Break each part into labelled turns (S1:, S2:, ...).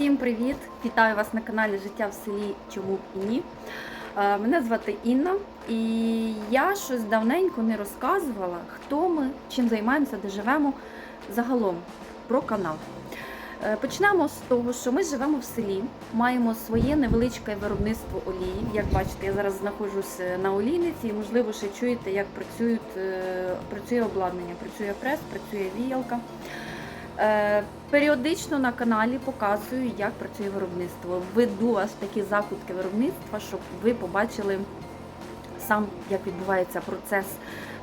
S1: Всім привіт! Вітаю вас на каналі Життя в селі Чому б і ні. Е, Мене звати Інна, і я щось давненько не розказувала, хто ми, чим займаємося, де живемо загалом про канал. Е, Почнемо з того, що ми живемо в селі, маємо своє невеличке виробництво олії. Як бачите, я зараз знаходжусь е, на олійниці і, можливо, ще чуєте, як працюють, працює обладнання, працює прес, працює віялка. Е, Періодично на каналі показую, як працює виробництво. Веду аж такі закутки виробництва, щоб ви побачили сам, як відбувається процес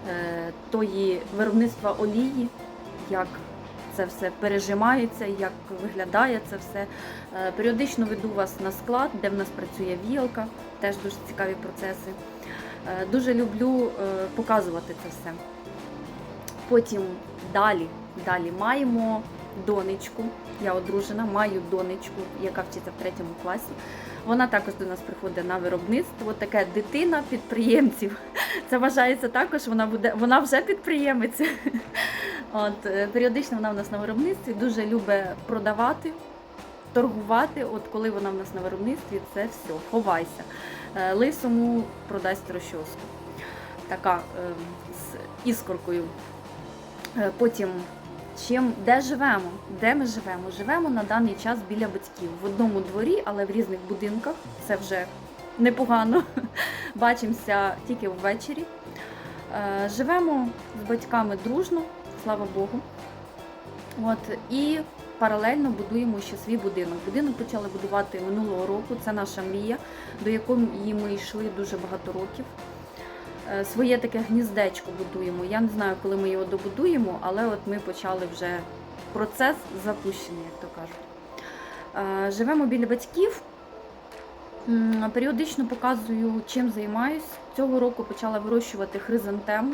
S1: е, тої виробництва олії, як це все пережимається, як виглядає це все. Е, Періодично веду вас на склад, де в нас працює вілка, теж дуже цікаві процеси. Дуже люблю показувати це все. Потім далі, далі маємо донечку. Я одружена, маю донечку, яка вчиться в третьому класі. Вона також до нас приходить на виробництво. Така дитина підприємців. Це вважається також. Вона буде, вона вже підприємець. От е, періодично вона в нас на виробництві дуже любить продавати, торгувати. От коли вона в нас на виробництві, це все, ховайся. Е, Лисому продасть розчоску. Така е, з іскоркою. Е, Потім чим де живемо? Де ми живемо? Живемо на даний час біля батьків в одному дворі, але в різних будинках. Це вже непогано. Бачимося тільки ввечері. Е, Живемо з батьками дружно, слава Богу. От і паралельно будуємо ще свій будинок. Будинок почали будувати минулого року. Це наша мрія, до якої ми йшли дуже багато років. Е, Своє таке гніздечко будуємо. Я не знаю, коли ми його добудуємо, але от ми почали вже процес запущений, як то кажуть. Е, Живемо біля батьків. Періодично показую, чим займаюсь. Цього року почала вирощувати хризантему.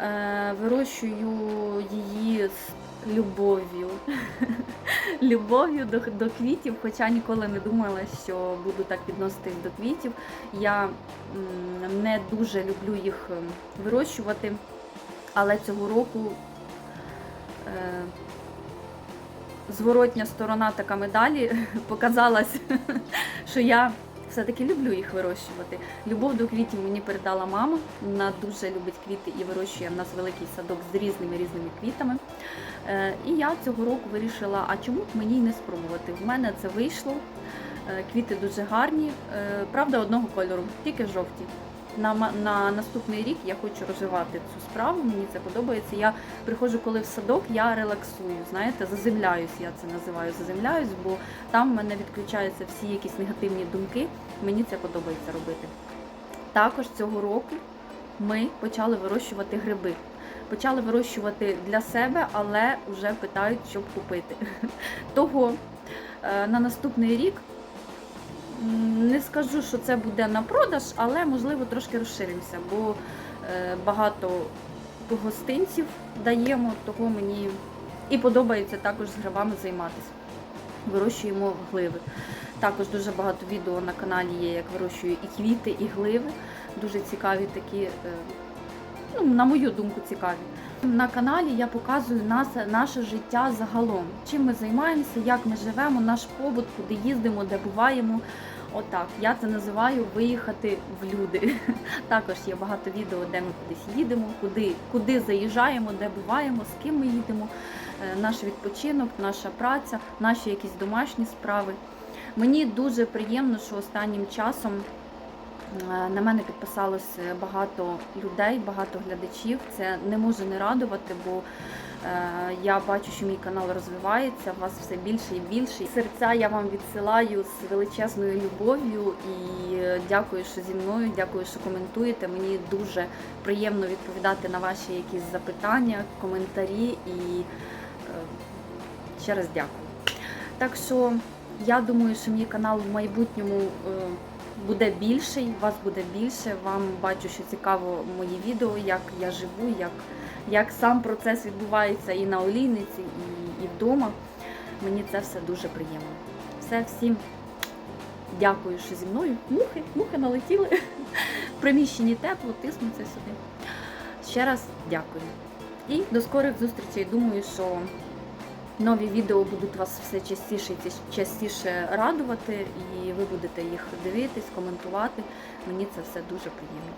S1: Е, Вирощую її з любов'ю. Любов'ю до, до квітів, хоча ніколи не думала, що буду так відноситись до квітів. Я м, не дуже люблю їх ем, вирощувати, але цього року е, зворотня сторона така медалі показалась, що я все-таки люблю їх вирощувати. Любов до квітів мені передала мама. Вона дуже любить квіти і вирощує в нас великий садок з різними різними квітами. Е, І я цього року вирішила, а чому б мені не спробувати? В мене це вийшло. Е, Квіти дуже гарні, Е, правда, одного кольору, тільки жовті. На, на наступний рік я хочу розвивати цю справу, мені це подобається. Я приходжу, коли в садок, я релаксую, знаєте, заземляюсь, я це називаю заземляюсь, бо там в мене відключаються всі якісь негативні думки. Мені це подобається робити. Також цього року ми почали вирощувати гриби. Почали вирощувати для себе, але вже питають, щоб купити. Того е, на наступний рік не скажу, що це буде на продаж, але можливо трошки розширимося, бо е, багато гостинців даємо, того мені і подобається також з грибами займатися. Вирощуємо гливи. Також дуже багато відео на каналі є, як вирощую і квіти, і гливи. Дуже цікаві такі, е, ну, на мою думку, цікаві. На каналі я показую нас, наше життя загалом. Чим ми займаємося, як ми живемо, наш побут, куди їздимо, де буваємо. Отак, я це називаю виїхати в люди. Також є багато відео, де ми кудись їдемо, куди, куди заїжджаємо, де буваємо, з ким ми їдемо, е, наш відпочинок, наша праця, наші якісь домашні справи. Мені дуже приємно, що останнім часом на мене підписалось багато людей, багато глядачів. Це не може не радувати, бо е, я бачу, що мій канал розвивається, вас все більше і більше. Серця я вам відсилаю з величезною любов'ю і е, дякую, що зі мною, дякую, що коментуєте. Мені дуже приємно відповідати на ваші якісь запитання, коментарі і е, ще раз дякую. Так що я думаю, що мій канал в майбутньому е, буде більший, вас буде більше. Вам бачу, що цікаво мої відео, як я живу, як, як сам процес відбувається і на олійниці, і, і вдома. Мені це все дуже приємно. Все, всім дякую, що зі мною. Мухи, мухи налетіли. В приміщенні тепло, тиснуться сюди. Ще раз дякую. І до скорих зустрічей. Думаю, що нові відео будуть вас все частіше і частіше радувати, і ви будете їх дивитись, коментувати. Мені це все дуже приємно.